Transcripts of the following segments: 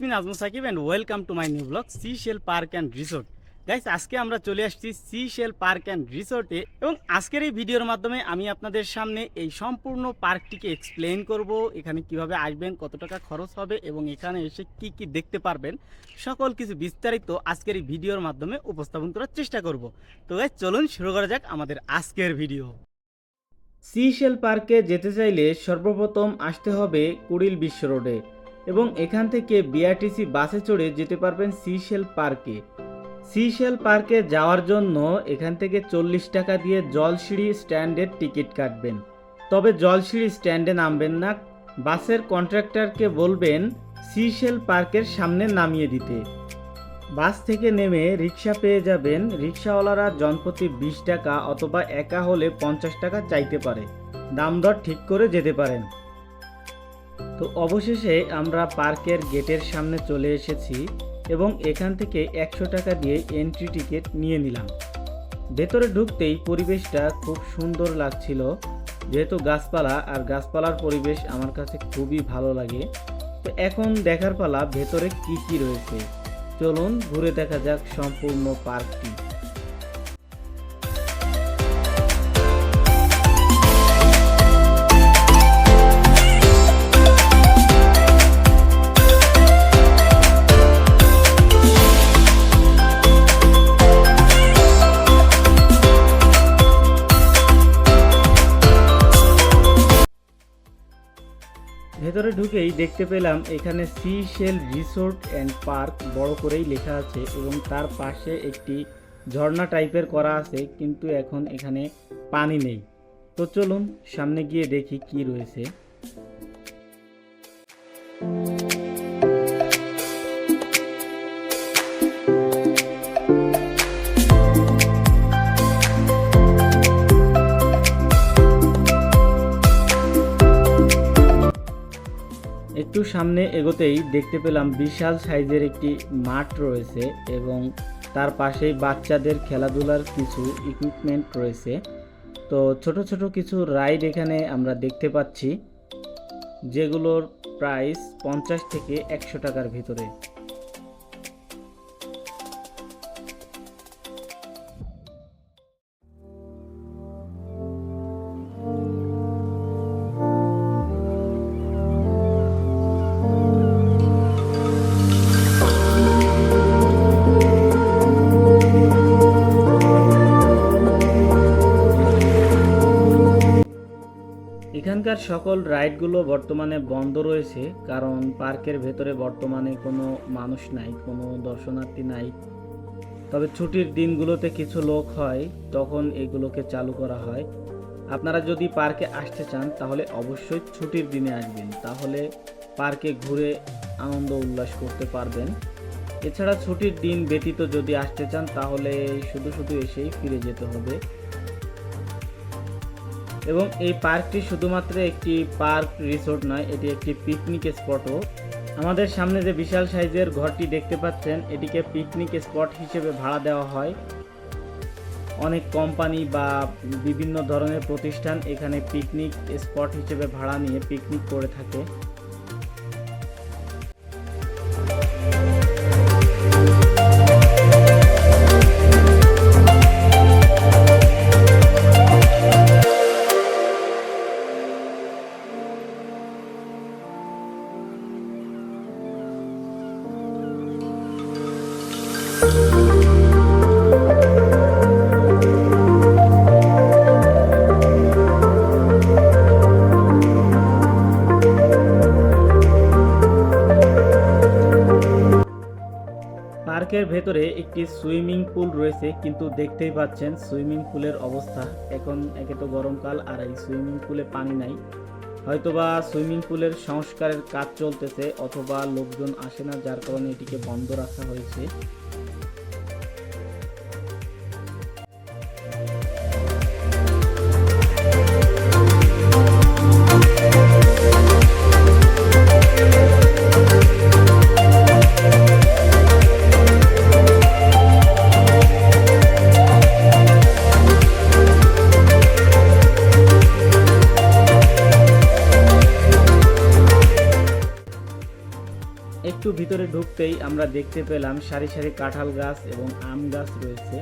Hey guys it's mean Azmu Sakib and welcome to my new vlog Sea Shell Park and Resort guys আজকে আমরা চলে আসছি C shell park and রিসোর্টে এবং আজকের এই ভিডিওর মাধ্যমে আমি আপনাদের সামনে এই সম্পূর্ণ পার্কটিকে এক্সপ্লেন করব, এখানে কীভাবে আসবেন, কত টাকা খরচ হবে এবং এখানে এসে কি কি দেখতে পারবেন, সকল কিছু বিস্তারিত আজকের এই ভিডিওর মাধ্যমে উপস্থাপন করার চেষ্টা করব। তো গাইস চলুন শুরু করা যাক আমাদের আজকের ভিডিও সিশেল পার্কে যেতে চাইলে সর্বপ্রথম আসতে হবে কুড়িল বিশ্ব রোডে। এবং এখান থেকে বিআরটিসি বাসে চড়ে যেতে পারবেন সিশেল পার্কে সিশেল পার্কে যাওয়ার জন্য এখান থেকে চল্লিশ টাকা দিয়ে জলসিঁড়ি স্ট্যান্ডের টিকিট কাটবেন। তবে জলসিঁড়ি স্ট্যান্ডে নামবেন না, বাসের কন্ট্রাক্টরকে বলবেন সিশেল পার্কের সামনে নামিয়ে দিতে। বাস থেকে নেমে রিক্সা পেয়ে যাবেন, রিক্সাওয়ালারা জনপ্রতি বিশ টাকা অথবা একা হলে পঞ্চাশ টাকা চাইতে পারে। দাম দর ঠিক করে যেতে পারেন। তো অবশেষে আমরা পার্কের গেটের সামনে চলে এসেছি এবং এখান থেকে একশো টাকা দিয়ে এন্ট্রি টিকিট নিয়ে নিলাম। ভেতরে ঢুকতেই পরিবেশটা খুব সুন্দর লাগছিল। যেহেতু গাছপালা, আর গাছপালার পরিবেশ আমার কাছে খুবই ভালো লাগে। তো এখন দেখার পালা ভেতরে কী কী রয়েছে। চলুন ঘুরে দেখা যাক সম্পূর্ণ পার্কটি। ভেতরে ঢুকেই দেখতে পেলাম এখানে Sea Shell Resort and Park বড় করেই লেখা আছে এবং তার পাশে একটি ঝর্ণা টাইপের করা আছে, কিন্তু এখন এখানে পানি নেই। তো চলুন সামনে গিয়ে দেখি কি রয়েছে। একটু সামনে এগোতেই দেখতে পেলাম বিশাল সাইজের একটি মাঠ রয়েছে এবং তার পাশেই বাচ্চাদের খেলাধুলার কিছু ইকুইপমেন্ট রয়েছে। তো ছোট ছোট কিছু রাইড এখানে আমরা দেখতে পাচ্ছি, যেগুলোর প্রাইস পঞ্চাশ থেকে একশো টাকার ভিতরে। সকল রাইডগুলো বর্তমানে বন্ধ রয়েছে, কারণ পার্কের ভেতরে বর্তমানে কোনো মানুষ নাই, কোনো দর্শনার্থী নাই। তবে ছুটির দিনগুলোতে কিছু লোক হয়, তখন এগুলোকে চালু করা হয়। আপনারা যদি পার্কে আসতে চান, তাহলে অবশ্যই ছুটির দিনে আসবেন। তাহলে পার্কে ঘুরে আনন্দ উল্লাস করতে পারবেন। এছাড়া ছুটির দিন ব্যতীত যদি আসতে চান, তাহলে শুধু শুধু এসেই ফিরে যেতে হবে। এবং এই পার্কটি শুধুমাত্র একটি পার্ক রিসোর্ট নয়, এটি একটি পিকনিক স্পটও। আমাদের সামনে যে বিশাল সাইজের ঘরটি দেখতে পাচ্ছেন, এটিকে পিকনিক স্পট হিসেবে ভাড়া দেওয়া হয়। অনেক কোম্পানি বা বিভিন্ন ধরনের প্রতিষ্ঠান এখানে পিকনিক স্পট হিসেবে ভাড়া নিয়ে পিকনিক করে থাকে। ভেতরে একটি সুইমিং পুল রয়েছে, কিন্তু দেখতেই পাচ্ছেন সুইমিং পুলের অবস্থা। এখন একে তো গরমকাল আর এই সুইমিং পুলে পানি নাই। হয়তোবা সুইমিং পুলের সংস্কারের কাজ চলতেছে, অথবা লোকজন আসে না, যার কারণে এটিকে বন্ধ রাখা হয়েছে। একটু ভিতরে ঢুকতেই আমরা দেখতে পেলাম সারি সারি কাঁঠাল গাছ এবং আম গাছ রয়েছে।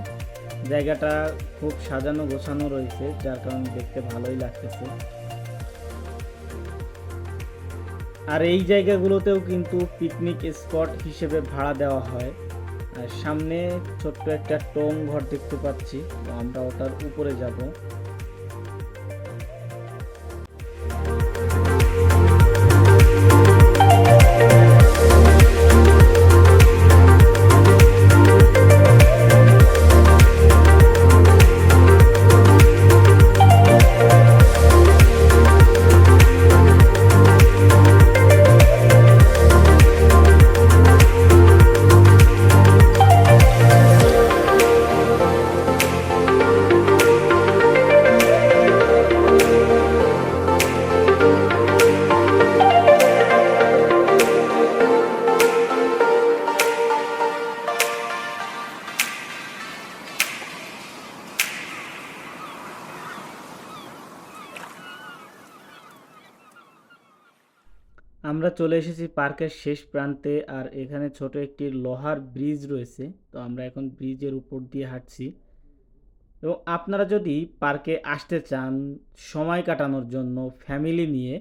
জায়গাটা খুব সাজানো গোছানো রয়েছে, যার কারণে দেখতে ভালোই লাগতেছে। আর এই জায়গাগুলোতেও কিন্তু পিকনিক স্পট হিসেবে ভাড়া দেওয়া হয়। আর সামনে ছোট্ট একটা টোং ঘর দেখতে পাচ্ছি আমরা ওটার উপরে যাব। আমরা চলে এসেছি পার্কের শেষ প্রান্তে আর এখানে ছোট একটি লোহার ব্রিজ রয়েছে। তো আমরা এখন ব্রিজের উপর দিয়ে হাঁটছি। এবং আপনারা যদি পার্কে আসতে চান সময় কাটানোর জন্য, ফ্যামিলি নিয়ে,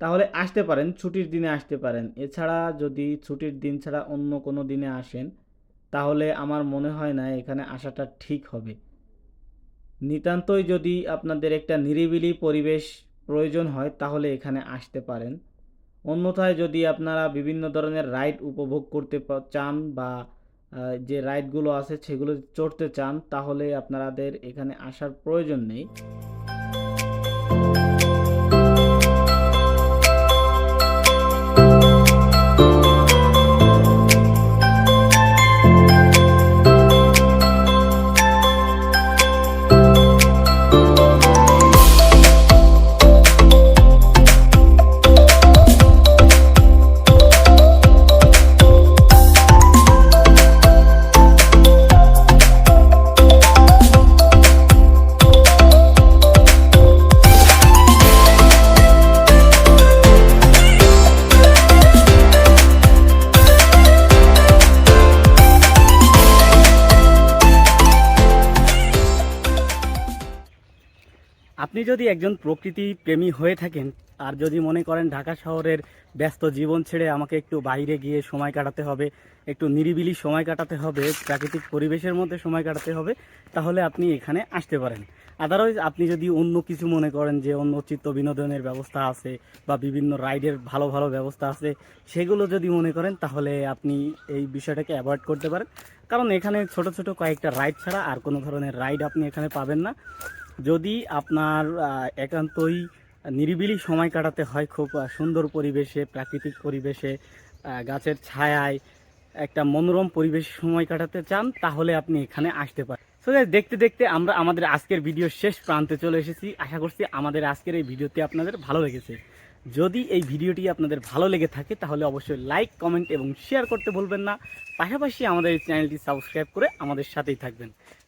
তাহলে আসতে পারেন, ছুটির দিনে আসতে পারেন। এছাড়া যদি ছুটির দিন ছাড়া অন্য কোনো দিনে আসেন, তাহলে আমার মনে হয় না এখানে আসাটা ঠিক হবে। নিতান্তই যদি আপনাদের একটা নিরিবিলি পরিবেশ প্রয়োজন হয়, তাহলে এখানে আসতে পারেন। অন্যথায় যদি আপনারা বিভিন্ন ধরনের রাইড উপভোগ করতে চান বা যে রাইডগুলো আছে সেগুলো চড়তে চান, তাহলে আপনাদের এখানে আসার প্রয়োজন নেই। আপনি যদি একজন প্রকৃতি প্রেমী হয়ে থাকেন, আর যদি মনে করেন ঢাকা শহরের ব্যস্ত জীবন ছেড়ে আমাকে একটু বাইরে গিয়ে সময় কাটাতে হবে, একটু নিরিবিলি সময় কাটাতে হবে, প্রাকৃতিক পরিবেশের মধ্যে সময় কাটাতে হবে, তাহলে আপনি এখানে আসতে পারেন। আদারওয়াইজ আপনি যদি অন্য কিছু মনে করেন যে অন্য চিত্ত বিনোদনের ব্যবস্থা আছে বা বিভিন্ন রাইডের ভালো ভালো ব্যবস্থা আছে, সেগুলো যদি মনে করেন, তাহলে আপনি এই বিষয়টাকে অ্যাভয়েড করতে পারেন। কারণ এখানে ছোট ছোট কয়েকটা রাইড ছাড়া আর কোনো ধরনের রাইড আপনি এখানে পাবেন না। যদি আপনার একান্তই নিরিবিলি সময় কাটাতে হয় খুব সুন্দর পরিবেশে, প্রাকৃতিক পরিবেশে গাছের ছায়ায় একটা মনোরম পরিবেশে সময় কাটাতে চান, তাহলে আপনি এখানে আসতে পারেন। সো দেখতে দেখতে আমরা আমাদের আজকের ভিডিও শেষ প্রান্তে চলে এসেছি। আশা করছি আমাদের আজকের এই ভিডিওটি আপনাদের ভালো লেগেছে। যদি এই ভিডিওটি আপনাদের ভালো লেগে থাকে, তাহলে অবশ্যই লাইক কমেন্ট এবং শেয়ার করতে ভুলবেন না। পাশাপাশি আমাদের এই চ্যানেলটি সাবস্ক্রাইব করে আমাদের সাথেই থাকবেন।